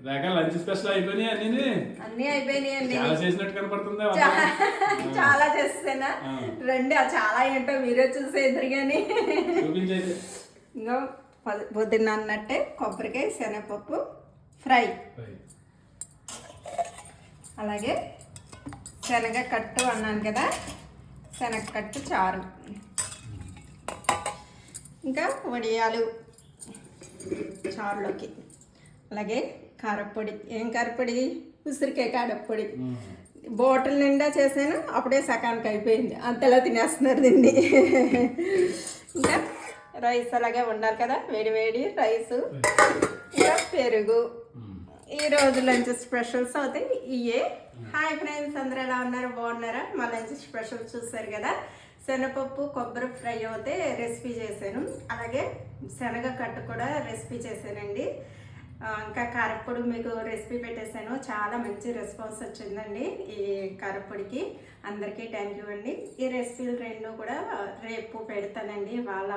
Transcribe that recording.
రేఖ lunch special అయిపోయినాయి అన్ని అన్నీ అయిపోయినాయి చాలా చేసినట్టు కనపడుతుంది? చాలా చేస్తానా. రండి ఆ చాలా ఏంటో మీరే చూసేద్దరు కానీ ఇంకో పొద్దు- పొద్దున్న అన్నట్టే కొబ్బరికాయ శనగపప్పు ఫ్రై. అలాగే శనగ కట్టు అన్నాను కదా శనగ కట్టు చారు. ఇంకా వడియాలు చారులోకి. అలాగే కారప్పొడి ఏం కారప్పొడి ఉసిరికాయ కారప్పొడి బాటిల్ నిండా చేశాను అప్పుడే సకానికి అయిపోయింది. అంతలా తినేస్తున్నారు దీన్ని. ఇంకా రైస్ అలాగే ఉండాలి కదా వేడి వేడి రైస్. ఇంకా పెరుగు. ఈ రోజు లంచ్ స్పెషల్స్ అవుతాయి. ఇయే హాయ్ ఫ్రెండ్స్ అందరూ ఎలా ఉన్నారు? బాగున్నారా? మా లంచ్ స్పెషల్ చూసారు కదా. శనగపప్పు కొబ్బరి ఫ్రై అయితే రెసిపీ చేశాను. అలాగే శనగ కట్టు కూడా రెసిపీ చేశానండి. ఇంకా కారప్పొడి మీకు రెసిపీ పెట్టేశాను. చాలా మంచి రెస్పాన్స్ వచ్చిందండి ఈ కారప్పొడికి. అందరికీ థ్యాంక్ యూ అండి. ఈ రెసిపీలు రెండు కూడా రేపు పెడతానండి. వాళ్ళ